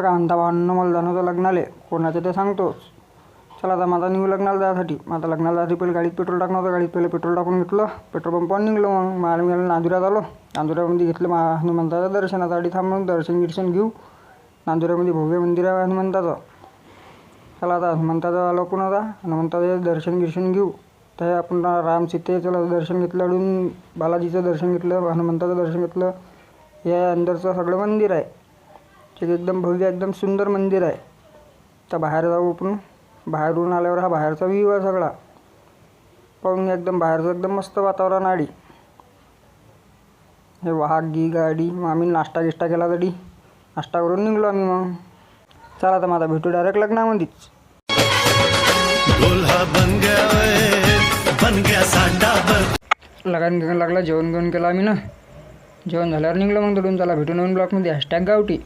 तर काय मला जाणं लग्न लग्नाले. कोणाचं ते सांगतोच. चला आता माझा निघू लग्नाला जायसाठी. माझा लग्नाला जायसाठी पहिले गाडीत पेट्रोल टाकणं होतं. गाडीत पहिले पेट्रोल टाकून घेतलं. पेट्रोल पंपावर निघलो मग. मला मी नांदुऱ्यात आलो. नांदुऱ्यामध्ये घेतलं मा हनुमंताचं दर्शनासाठी. थांबून दर्शन गिर्शन घेऊ. नांदुऱ्यामध्ये भव्य मंदिर आहे हनुमंताचं. चला आता हनुमंताचं आलो कोण आता. हनुमंताचं दर्शन गिर्शन घेऊ. तर आपण राम सीतेचं दर्शन घेतलं. अडून बालाजीचं दर्शन घेतलं. हनुमंताचं दर्शन घेतलं. हे अंदरचं सगळं मंदिर आहे. ते एकदम भव्य एकदम सुंदर मंदिर आहे. तर बाहेर जाऊ आपण. बाहेरून आल्यावर हा बाहेरचा व्ह्यू आहे सगळा. पाहून एकदम बाहेरचं एकदम मस्त वातावरण आडी हे वाहक गी गाडी. मग आम्ही नाश्ता गिष्टा केला तरी. नाश्ता करून निघलो आम्ही मग. चला आता माझा भेटू डायरेक्ट लग्नामध्येच. लगान घेऊन लागला जेवण घेऊन केलं आम्ही ना. जेवण झाल्यावर निघलो मग तिथून चला भेटू नवीन ब्लॉकमध्ये हॅशटॅग गावठी.